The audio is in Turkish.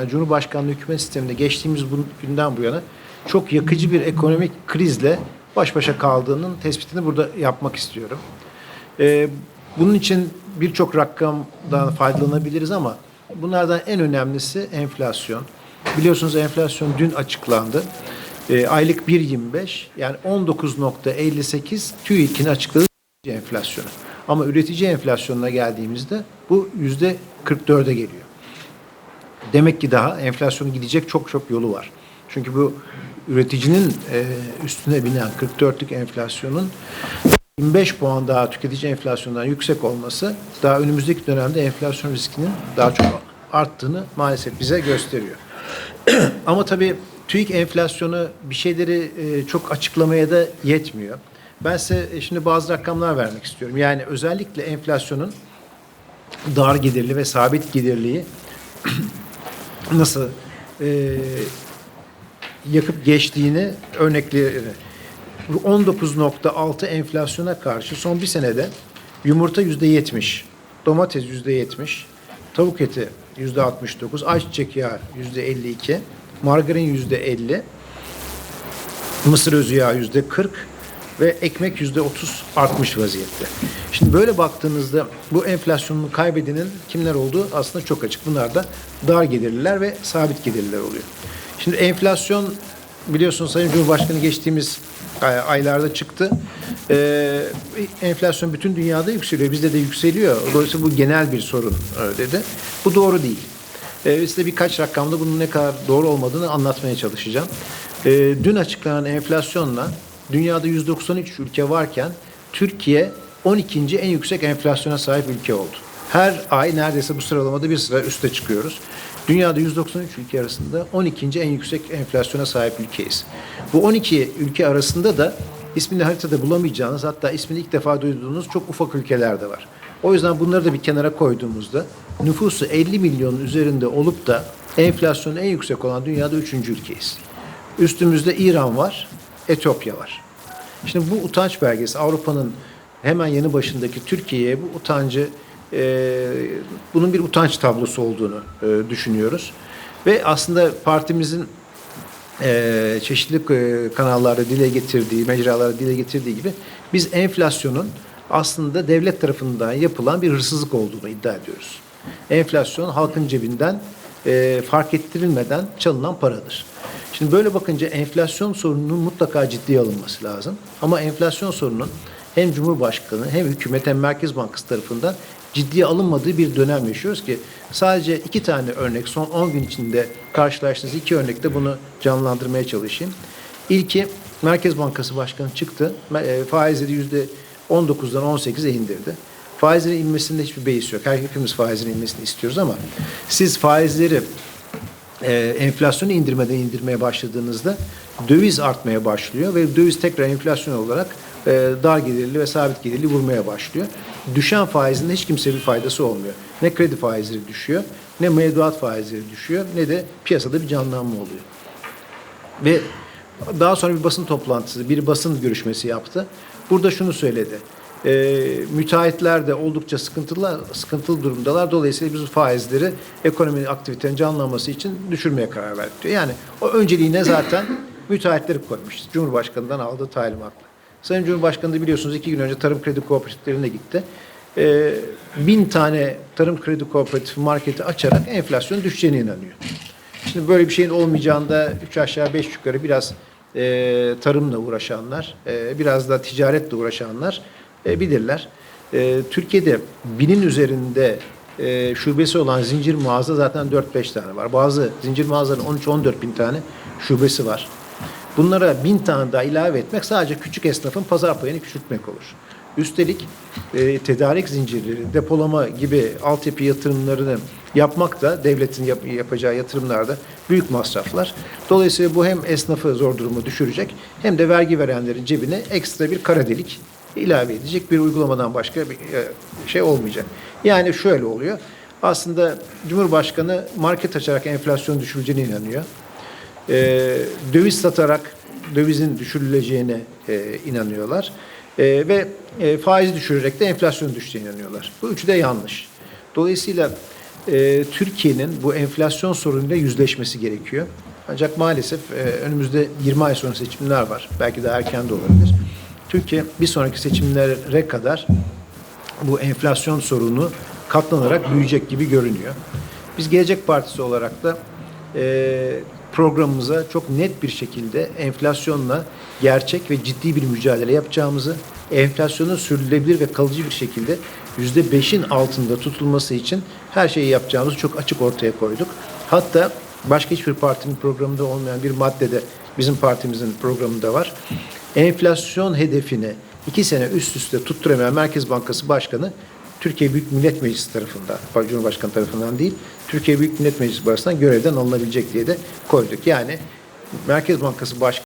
Yani Cumhurbaşkanlığı hükümet sisteminde geçtiğimiz bu günden bu yana çok yakıcı bir ekonomik krizle baş başa kaldığının tespitini burada yapmak istiyorum. Ee, bunun için birçok rakamdan faydalanabiliriz ama bunlardan en önemlisi enflasyon. Biliyorsunuz enflasyon dün açıklandı. Ee, aylık 1.25 yani 19.58 TÜİK'in açıkladığı enflasyonu. Ama üretici enflasyonuna geldiğimizde bu yüzde 44'e geliyor. Demek ki daha enflasyonu gidecek çok çok yolu var. Çünkü bu üreticinin e, üstüne binen 44'lük enflasyonun 25 puan daha tüketici enflasyondan yüksek olması daha önümüzdeki dönemde enflasyon riskinin daha çok arttığını maalesef bize gösteriyor. Ama tabii TÜİK enflasyonu bir şeyleri e, çok açıklamaya da yetmiyor. Ben size e, şimdi bazı rakamlar vermek istiyorum. Yani özellikle enflasyonun dar gelirli ve sabit gelirliği nasıl e, yakıp geçtiğini örnekleri bu 19.6 enflasyona karşı son bir senede yumurta yüzde 70, domates yüzde 70, tavuk eti yüzde 69, ayçiçek yağı yüzde 52, margarin yüzde 50, mısır özü yağı yüzde 40 ve ekmek yüzde 30 artmış vaziyette. Şimdi böyle baktığınızda bu enflasyonun kaybedenin kimler olduğu aslında çok açık. Bunlar da dar gelirliler ve sabit gelirliler oluyor. Şimdi enflasyon biliyorsunuz Sayın Cumhurbaşkanı geçtiğimiz ay- aylarda çıktı. Ee, enflasyon bütün dünyada yükseliyor. Bizde de yükseliyor. Dolayısıyla bu genel bir sorun e, dedi. Bu doğru değil. Ee, size birkaç rakamda bunun ne kadar doğru olmadığını anlatmaya çalışacağım. Ee, dün açıklanan enflasyonla dünyada 193 ülke varken Türkiye 12. en yüksek enflasyona sahip ülke oldu. Her ay neredeyse bu sıralamada bir sıra üste çıkıyoruz. Dünyada 193 ülke arasında 12. en yüksek enflasyona sahip ülkeyiz. Bu 12 ülke arasında da ismini haritada bulamayacağınız hatta ismini ilk defa duyduğunuz çok ufak ülkeler de var. O yüzden bunları da bir kenara koyduğumuzda nüfusu 50 milyonun üzerinde olup da enflasyonu en yüksek olan dünyada 3. ülkeyiz. Üstümüzde İran var, Etiyopya var. Şimdi bu utanç belgesi Avrupa'nın hemen yanı başındaki Türkiye'ye bu utancı e, bunun bir utanç tablosu olduğunu e, düşünüyoruz. Ve aslında partimizin e, çeşitli e, kanallarda dile getirdiği, mecralarda dile getirdiği gibi biz enflasyonun aslında devlet tarafından yapılan bir hırsızlık olduğunu iddia ediyoruz. Enflasyon halkın cebinden e, fark ettirilmeden çalınan paradır. Şimdi böyle bakınca enflasyon sorununun mutlaka ciddiye alınması lazım. Ama enflasyon sorunun hem Cumhurbaşkanı hem hükümet hem Merkez Bankası tarafından ciddiye alınmadığı bir dönem yaşıyoruz ki sadece iki tane örnek son 10 gün içinde karşılaştığınız iki örnekte bunu canlandırmaya çalışayım. İlki Merkez Bankası Başkanı çıktı. e, Faizleri yüzde 19'dan 18'e indirdi. Faizlerin inmesinde hiçbir beis yok. Her hepimiz faizlerin inmesini istiyoruz ama siz faizleri e, enflasyonu indirmeden indirmeye başladığınızda döviz artmaya başlıyor ve döviz tekrar enflasyon olarak e, dar gelirli ve sabit gelirli vurmaya başlıyor. Düşen faizinde hiç kimseye bir faydası olmuyor. Ne kredi faizleri düşüyor, ne mevduat faizleri düşüyor, ne de piyasada bir canlanma oluyor. Ve daha sonra bir basın toplantısı, bir basın görüşmesi yaptı. Burada şunu söyledi. E, müteahhitler de oldukça sıkıntılı, sıkıntılı durumdalar. Dolayısıyla biz bu faizleri ekonominin aktivitenin canlanması için düşürmeye karar verdik diyor. Yani o önceliğine zaten müteahhitleri koymuş. Cumhurbaşkanından aldığı talimatla. Sayın Cumhurbaşkanı da biliyorsunuz iki gün önce tarım kredi kooperatiflerine gitti. E, bin tane tarım kredi kooperatifi marketi açarak enflasyon düşeceğine inanıyor. Şimdi böyle bir şeyin olmayacağında üç aşağı beş yukarı biraz e, tarımla uğraşanlar, e, biraz da ticaretle uğraşanlar e, bilirler. E, Türkiye'de binin üzerinde e, şubesi olan zincir mağaza zaten 4-5 tane var. Bazı zincir mağazaların 13-14 bin tane şubesi var. Bunlara bin tane daha ilave etmek sadece küçük esnafın pazar payını küçültmek olur. Üstelik e, tedarik zincirleri, depolama gibi altyapı yatırımlarını yapmak da devletin yap- yapacağı yatırımlarda büyük masraflar. Dolayısıyla bu hem esnafı zor duruma düşürecek hem de vergi verenlerin cebine ekstra bir kara delik ilave edecek bir uygulamadan başka bir e, şey olmayacak. Yani şöyle oluyor. Aslında Cumhurbaşkanı market açarak enflasyon düşürüleceğine inanıyor e, döviz satarak dövizin düşürüleceğine e, inanıyorlar. E, ve e, faiz düşürerek de enflasyon düşeceğine inanıyorlar. Bu üçü de yanlış. Dolayısıyla e, Türkiye'nin bu enflasyon sorunuyla yüzleşmesi gerekiyor. Ancak maalesef e, önümüzde 20 ay sonra seçimler var. Belki de erken de olabilir. Türkiye bir sonraki seçimlere kadar bu enflasyon sorunu katlanarak büyüyecek gibi görünüyor. Biz Gelecek Partisi olarak da e, programımıza çok net bir şekilde enflasyonla gerçek ve ciddi bir mücadele yapacağımızı, enflasyonun sürdürülebilir ve kalıcı bir şekilde yüzde beşin altında tutulması için her şeyi yapacağımızı çok açık ortaya koyduk. Hatta başka hiçbir partinin programında olmayan bir madde de bizim partimizin programında var. Enflasyon hedefini iki sene üst üste tutturamayan Merkez Bankası Başkanı Türkiye Büyük Millet Meclisi tarafından, Cumhurbaşkanı tarafından değil, Türkiye Büyük Millet Meclisi tarafından görevden alınabilecek diye de koyduk. Yani Merkez Bankası Başkanı